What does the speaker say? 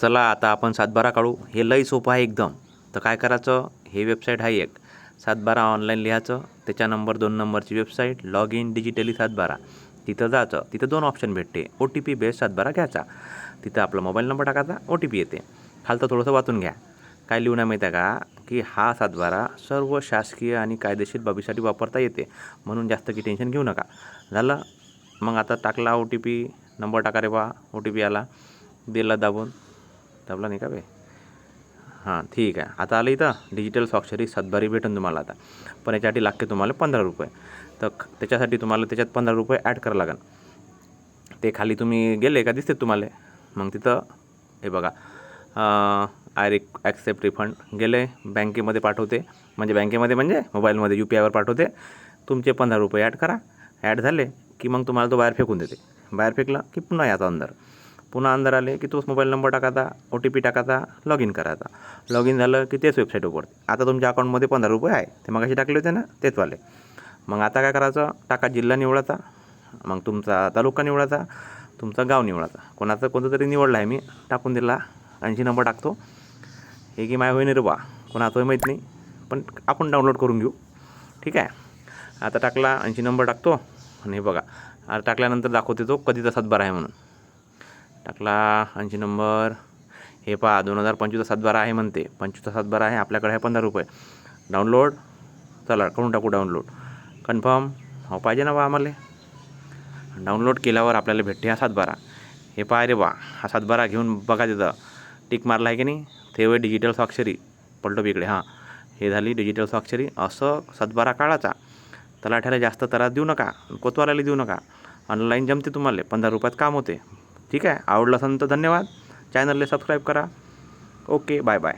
चला आता आपण सातबारा काढू. हे लई सोपं आहे एकदम. तर काय करायचं? हे वेबसाईट आहे एक. सातबारा ऑनलाईन लिहायचं. त्याच्या नंबर दोन नंबरची वेबसाईट लॉग इन डिजिटली सातबारा. तिथं जायचं. तिथं दोन ऑप्शन भेटते. ओ टी पी बेस सातबारा घ्यायचा. तिथं आपला मोबाईल नंबर टाकायचा. ओ टी पी येते. खालतं थोडंसं वाचून घ्या. काय लिहून आहे माहीत आहे का? की हा सातबारा सर्व शासकीय आणि कायदेशीर बाबीसाठी वापरता येते. म्हणून जास्त की टेन्शन घेऊ नका. झालं? मग आता टाकला ओ टी पी नंबर टाका रे बा. ओ टी पी आला. दिला दाबून. दाबला नाही का बे? हां ठीक आहे. आता आलं इथं. डिजिटल स्वाक्षरी सातबारी भेटून तुम्हाला आता. पण याच्यासाठी लागते तुम्हाला पंधरा रुपये. तर त्याच्यासाठी तुम्हाला त्याच्यात पंधरा रुपये ॲड करावं लागेल ते खाली तुम्ही गेले का? दिसते तुम्हाला. मग तिथं हे बघा. आय रिक ॲक्सेप्ट रिफंड गेले. बँकेमध्ये पाठवते. म्हणजे बँकेमध्ये म्हणजे मोबाईलमध्ये यू पी आयवर पाठवते. तुमचे पंधरा रुपये ॲड करा. ॲड झाले की मग तुम्हाला तो बाहेर फेकून देते. बाहेर फेकला की पुन्हा याचा अंदर. पुन्हा अंदर आले की तोच मोबाईल नंबर टाकायचा ओ टी पी टाकायचा लॉग इन करायचा. लॉग इन झालं की तेच वेबसाईट उघडते आता तुमच्या अकाउंटमध्ये पंधरा रुपये आहे. ते मग टाकले होते ना तेच वाले. मग आता काय करायचं? टाका जिल्हा निवडायचा. मग तुमचा तालुका निवडायचा. तुमचा गाव निवडायचा. कोणाचं कोणतं तरी निवडला आहे मी टाकून दिला. ऐंशी नंबर टाकतो. हे की माय होईन रे बा कोणाचं माहीत नाही पण आपण डाउनलोड करून घेऊ. ठीक आहे? आता टाकला ऐंशी नंबर टाकतो. आणि हे बघा आता टाकल्यानंतर दाखवते तो कधीचा सातबारा आहे म्हणून. टाकला. ऐंशी नंबर. हे पहा दोन हजार पंचवीसचा सातबारा आहे म्हणते. पंचवीसचा सातबारा आहे आपल्याकडे आहे पंधरा रुपये. डाउनलोड चला करून टाकू डाउनलोड कन्फर्म हो पाहिजे ना बा आम्हाला? डाउनलोड केल्यावर आपल्याला भेटते हा सातबारा. हे पहा रे बा हा सातबारा घेऊन बघा तिथं. टिक मारला आहे की नाही? ते वय डिजिटल स्वाक्षरी. पलटो इकडे हां. हे झाली डिजिटल स्वाक्षरी. असं सातबारा काळाचा तलाठ्याला जास्त त्रास देऊ नका. कोतवाल्याला देऊ नका. ऑनलाईन जमते तुम्हाला. पंधरा रुपयात काम होते. ठीक आहे? आवडलं असेल तर धन्यवाद. चॅनलला सबस्क्राईब करा. Okay bye bye